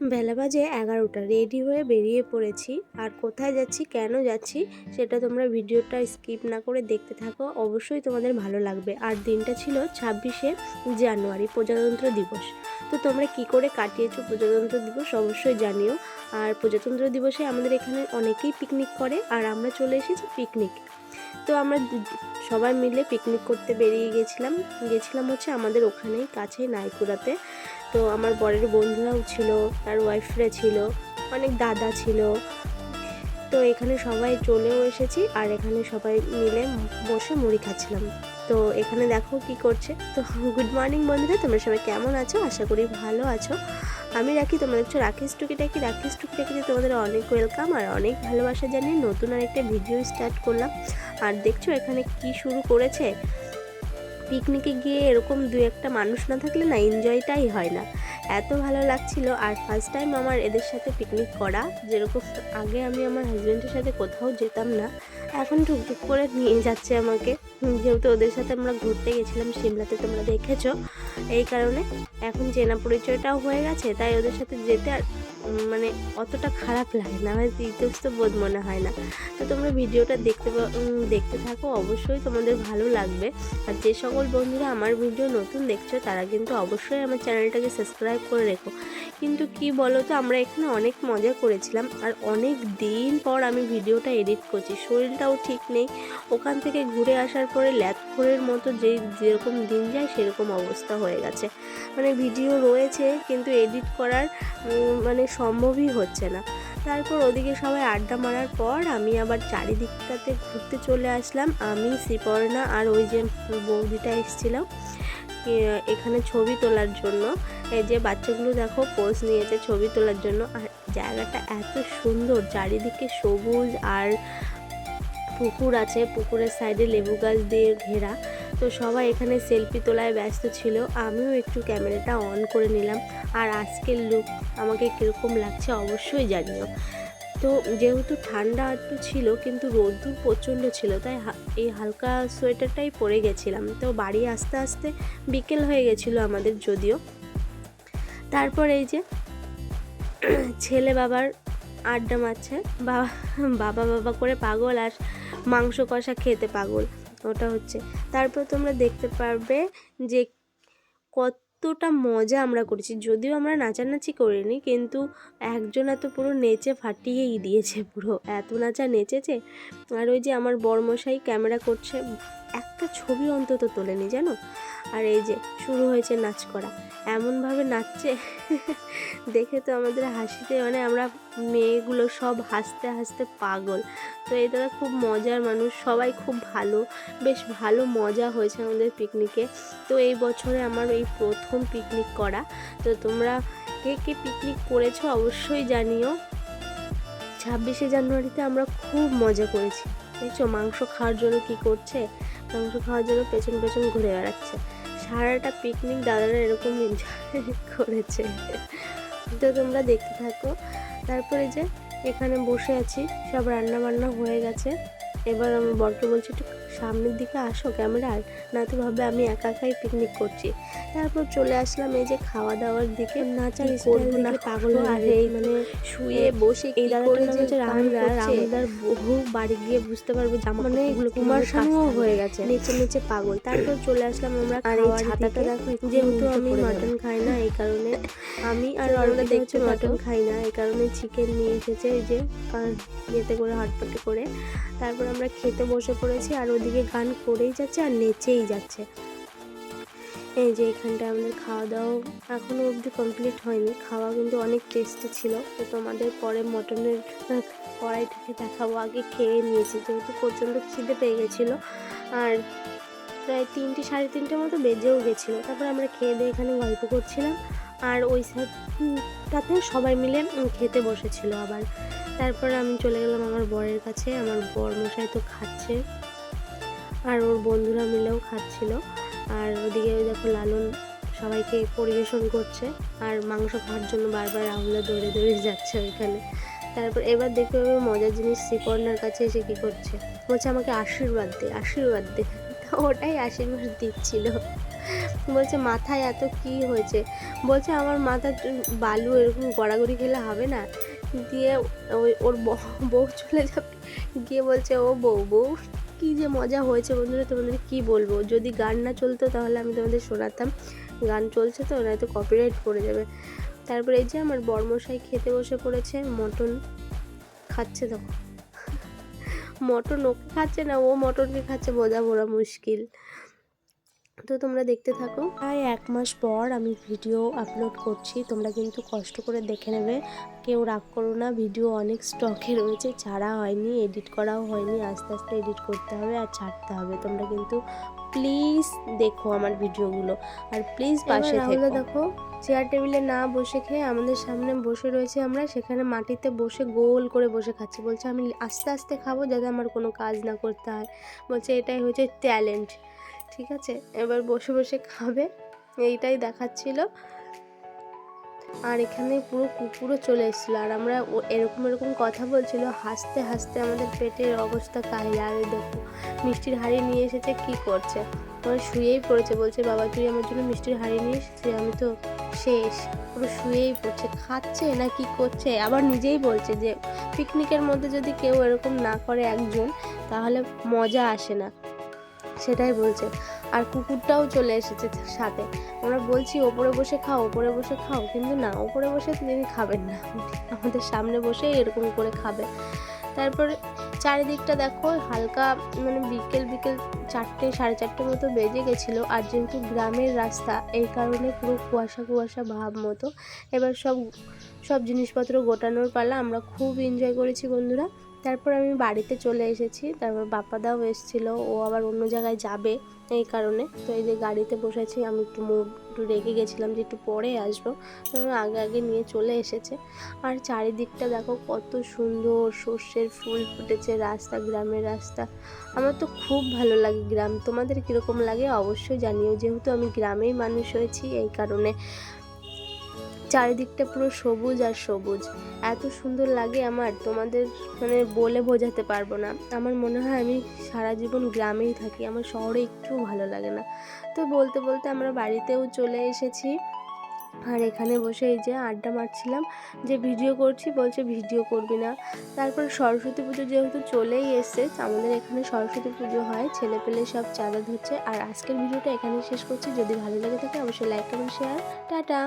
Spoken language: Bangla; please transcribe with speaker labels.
Speaker 1: বেলা বাজে এগারোটা রেডি হয়ে বেরিয়ে পড়েছি। আর কোথায় যাচ্ছি, কেন যাচ্ছি, সেটা তোমরা ভিডিওটা স্কিপ না করে দেখতে থাকো। অবশ্যই তোমাদের ভালো লাগবে। আর দিনটা ছিল ছাব্বিশে জানুয়ারি, প্রজাতন্ত্র দিবস। তো তোমরা কি করে কাটিয়েছো প্রজাতন্ত্র দিবস, অবশ্যই জানিও। আর প্রজাতন্ত্র দিবসে আমাদের এখানে অনেকেই পিকনিক করে, আর আমরা চলে এসেছি পিকনিক তো আমরা সবাই মিলে পিকনিক করতে বেরিয়ে গেছিলাম। গেছিলাম হচ্ছে আমাদের ওখানেই, কাছেই নাইকুড়াতে। তো আমার বরের বন্ধুরাও ছিল, তার ওয়াইফরা ছিল, অনেক দাদা ছিল। তো এখানে সবাই চলেও এসেছি আর এখানে সবাই মিলে বসে মুড়ি খাচ্ছিলাম। তো এখানে দেখো কি করছে। তো গুড মর্নিং বন্ধুরা, তোমরা সবাই কেমন আছো? আশা করি ভালো আছো। আমি রাখি তোমরা দেখছ রাকেশ টুকিটাকি। রাকেশ টুকিটাকিতে তোমাদের অনেক ওয়েলকাম আর অনেক ভালোবাসা জানিয়ে নতুন আর একটা ভিডিও স্টার্ট করলাম। আর দেখছ এখানে কি শুরু করেছে? পিকনিকে গিয়ে এরকম দু একটা মানুষ না থাকলে না এনজয়টাই হয় না। এত ভালো লাগছিল আর ফার্স্ট টাইম আমার এদের সাথে পিকনিক করা, যেরকম আগে আমি আমার হাজব্যান্ডের সাথে কোথাও যেতাম না, এখন টুকটুক করে নিয়ে যাচ্ছে আমাকে। যেহেতু ওদের সাথে আমরা ঘুরতে গেছিলাম, সিমলাতে তোমরা দেখেছ। এই কারণে এখন চেনা পরিচয়টাও হয়ে গেছে, তাই ওদের সাথে যেতে আর মানে অতটা খারাপ লাগে না আমার তীর্থস্থ বোধ মনে হয় না। তো তোমরা ভিডিওটা দেখতে দেখতে থাকো, অবশ্যই তোমাদের ভালো লাগবে। আর যে সকল বন্ধুরা আমার ভিডিও নতুন দেখছ, তারা কিন্তু অবশ্যই আমার চ্যানেলটাকে সাবস্ক্রাইব করে রেখো। কিন্তু কি বলো তো আমরা এখানে অনেক মজা করেছিলাম আর অনেক দিন পর আমি ভিডিওটা এডিট করছি। শরীরটাও ঠিক নেই। ওখান থেকে ঘুরে আসার পরে ল্যাথখোরের মতো যে, যেরকম দিন যায় সেরকম অবস্থা হয়ে গেছে। মানে ভিডিও রয়েছে কিন্তু এডিট করার মানে সম্ভবই হচ্ছে না। তারপর ওদিকে সবাই আড্ডা মারার পর আমি আবার চারিদিকটাতে ঘুরতে চলে আসলাম। আমি, শ্রীপর্ণা আর ওই যে বৌদিটা এসেছিলাম এখানে ছবি তোলার জন্য। এই যে বাচ্চাগুলো দেখো, পোজ নিয়েছে ছবি তোলার জন্য। আর জায়গাটা এত সুন্দর, চারিদিকে সবুজ আর পুকুর আছে। পুকুরের সাইডে লেবু গাছ দিয়ে ঘেরা। তো সবাই এখানে সেলফি তোলায় ব্যস্ত ছিল। আমিও একটু ক্যামেরাটা অন করে নিলাম। আর আজকের লুক আমাকে কীরকম লাগছে অবশ্যই জানিও। তো যেহেতু ঠান্ডা একটু ছিল, কিন্তু রোদ্দুর প্রচণ্ড ছিল, তাই এই হালকা সোয়েটারটাই পরে গেছিলাম। তো বাড়ি আস্তে আস্তে বিকেল হয়ে গেছিল আমাদের যদিও। তারপর এই যে ছেলে বাবার আড্ডা মারছে, বাবা বাবা বাবা করে পাগল আর মাংস কষা খেতে পাগল, ওটা হচ্ছে। তারপর তোমরা দেখতে পারবে যে কতটা মজা আমরা করেছি। যদিও আমরা নাচানাচি করিনি, কিন্তু একজন এত পুরো নেচে ফাটিয়েই দিয়েছে পুরো। এত নাচা নেচেছে। আর ওই যে আমার বর্মশাই ক্যামেরা করছে একটা ছবি অন্তত তোলেনি জানো? আর এই যে শুরু হয়েছে নাচ করা। এমনভাবে নাচছে, দেখে তো আমাদের হাসিতে মানে আমরা মেয়েগুলো সব হাসতে হাসতে পাগল। তো এই দাদা খুব মজার মানুষ, সবাই খুব ভালো, বেশ ভালো মজা হয়েছে আমাদের পিকনিকে। তো এই বছরে আমার এই প্রথম পিকনিক করা। তো তোমরা কে কে পিকনিক করেছ অবশ্যই জানিও। ছাব্বিশে জানুয়ারিতে আমরা খুব মজা করেছি। দেখছ মাংস খাওয়ার জন্য কি করছে? মাংস খাওয়ার জন্য পেছন পেছন ঘুরে বেড়াচ্ছে। সারাটা পিকনিক দাদারা এরকম এনজয় করেছে। তো তোমরা দেখতে থাকো। তারপরে যে এখানে বসে আছি, সব রান্না বান্না হয়ে গেছে। এবার আমি বরকে বলছি, একটু সামনের দিকে আসো ক্যামেরার? না তো ভাবে আমি একা একাই পিকনিক করছি। তারপর চলে আসলাম এই যে খাওয়া দাওয়ার দিকে। নাচার করব না পাগল আর এই মানে শুয়ে বসে এই দাদাটা হচ্ছে রামদা রামদার বহু বাড়ি গিয়ে বুঝতে পারবে জামা মানে কুমার শানুও হয়ে গেছে। নিচে নিচে পাগল। তারপর চলে আসলাম আমরা আর এই ছাতাটা দেখো যেহেতু আমি মাটন খাই না এই কারণে আমি আর অরুণা দেখছি মাটন খাই না এই কারণে চিকেন নিয়ে এসেছে এই যে ইয়েতে করে হটপটে করে। তারপর আমরা খেতে বসে পড়েছি আর ওদিকে গান করেই যাচ্ছে আর নেচেই যাচ্ছে। এই যে এখানটা আমাদের খাওয়া দাওয়া এখনও অবধি কমপ্লিট হয়নি। খাওয়া কিন্তু অনেক টেস্টি ছিল। তো তোমাদের পরে মটনের কড়াইটাকে দেখাবো। আগে খেয়ে নিয়েছি, যেহেতু প্রচণ্ড খিদে পেয়ে গেছিল। আর প্রায় তিনটে, সাড়ে তিনটে মতো বেজেও গেছিল। তারপর আমরা খেয়ে দিয়ে এখানে গল্প করছিলাম। আর ওই সাইডটাতে সবাই মিলে খেতে বসেছিল আবার। তারপর আমি চলে গেলাম আমার বরের কাছে। আমার বর মশাই তো খাচ্ছে। আর ওর বন্ধুরা মিলেও খাচ্ছিল। আর ওদিকে ওই দেখো লালন সবাইকে পরিবেশন করছে আর মাংস খাওয়ার জন্য বারবার রাহুলে দৌড়ে দৌড়ে যাচ্ছে ওইখানে। তারপর এবার দেখতে পাবে মজার জিনিস শ্রীপর্ণার কাছে এসে কী করছে। বলছে, আমাকে আশীর্বাদ দে আশীর্বাদ দে। ওটাই আশীর্বাদ দিচ্ছিল। বলছে, মাথায় এত কি হয়েছে? বলছে, আমার মাথা বালু এরকম গড়াগড়ি খেলে হবে না। দিয়ে ওই ওর বউ চলে যাবে। গিয়ে বলছে, ও বউ বউ কী যে মজা হয়েছে বন্ধুরা তোমাদের কি বলব? যদি গান না চলতো তাহলে আমি তোমাদের শোনাতাম। গান চলছে তো, নয়তো কপিরাইট পড়ে যাবে। তারপরে এই যে আমার বর্মশাই খেতে বসে পড়েছে, মটন খাচ্ছে তখন। মটন ওকে খাচ্ছে না, ও মটনকে খাচ্ছে, বোঝা ভরা মুশকিল। তো তোমরা দেখতে থাকো। প্রায় এক মাস পর আমি ভিডিও আপলোড করছি তোমরা কিন্তু কষ্ট করে দেখে নেবে। কেউ রাগ করো না ভিডিও অনেক স্টকে রয়েছে ছাড়া হয়নি এডিট করাও হয়নি আস্তে আস্তে এডিট করতে হবে আর ছাড়তে হবে। তোমরা কিন্তু প্লিজ দেখো আমার ভিডিওগুলো। আর প্লিজ পাশে থেকো। দেখো চেয়ার টেবিলে না বসে খেয়ে আমাদের সামনে বসে রয়েছে আমরা সেখানে মাটিতে বসে গোল করে বসে খাচ্ছি। বলছে আমি আস্তে আস্তে খাব যাতে আমার কোনো কাজ না করতে হয়। বলছে এটাই হচ্ছে ট্যালেন্ট ঠিক আছে? এবার বসে বসে খাবে। এইটাই দেখাচ্ছিল। আর এখানে পুরো কুকুরও চলে এসেছিল। আর আমরা এরকম এরকম কথা বলছিল, হাসতে হাসতে আমাদের পেটের অবস্থা কাহিল। আর দেখো, মিষ্টির হাড়ি নিয়ে এসেছে, কি করছে? আমার শুয়েই পড়েছে, বলছে, বাবা, তুই আমার জন্য মিষ্টির হাড়ি নিয়ে এসেছিস আমি তো শেষ। পুরো শুয়েই পড়ছে। খাচ্ছে না, কি করছে? আবার নিজেই বলছে যে, পিকনিকের মধ্যে যদি কেউ এরকম না করে একজন, তাহলে মজা আসে না। সেটাই বলছে। আর কুকুরটাও চলে এসেছে সাথে। আমরা বলছি, ওপরে বসে খাও, ওপরে বসে খাও। কিন্তু না, ওপরে বসে তিনি খাবেন না। আমাদের সামনে বসে এরকম করে খাবে। তারপরে চারিদিকটা দেখো, হালকা মানে বিকেল বিকেল চারটে, সাড়ে চারটে মতো বেজে গেছিল। আর যেহেতু গ্রামের রাস্তা, এই কারণে পুরো কুয়াশা কুয়াশা ভাব মতো। এবার সব সব জিনিসপত্র গোটানোর পালা। আমরা খুব এনজয় করেছি বন্ধুরা। তারপর আমি বাড়িতে চলে এসেছি। তারপর বাপাদাও এসেছিল। ও আবার অন্য জায়গায় যাবে এই কারণে। তো এই যে গাড়িতে বসেছি, আমি একটু মুখ একটু রেগে গেছিলাম যে একটু পরে আসব। আগে আগে নিয়ে চলে এসেছে। আর চারিদিকটা দেখো কত সুন্দর সর্ষের ফুল ফুটেছে, রাস্তা, গ্রামের রাস্তা। আমার তো খুব ভালো লাগে গ্রাম। তোমাদের কীরকম লাগে অবশ্যই জানিও। যেহেতু আমি গ্রামেই মানুষ হয়েছি, এই কারণে চারিদিকটা পুরো সবুজ আর সবুজ। এত সুন্দর লাগে আমার, তোমাদের মানে বলে বোঝাতে পারব না। আমার মনে হয় আমি সারা জীবন গ্রামেই থাকি, আমার শহরে একটুও ভালো লাগে না। তো বলতে বলতে আমরা বাড়িতেও চলে এসেছি। আর এখানে বসে এই যে আড্ডা মারছিলাম, যে ভিডিও করছি, বলছে ভিডিও করবি না। তারপর সরস্বতী পুজো যেহেতু চলেই এসছে আমাদের এখানে সরস্বতী পুজো হয় ছেলে পেলে সব চাঁদা ধরছে। আর আজকের ভিডিওটা এখানে শেষ করছি। যদি ভালো লেগে থাকে, অবশ্যই লাইক কমেন্ট শেয়ার টাটা!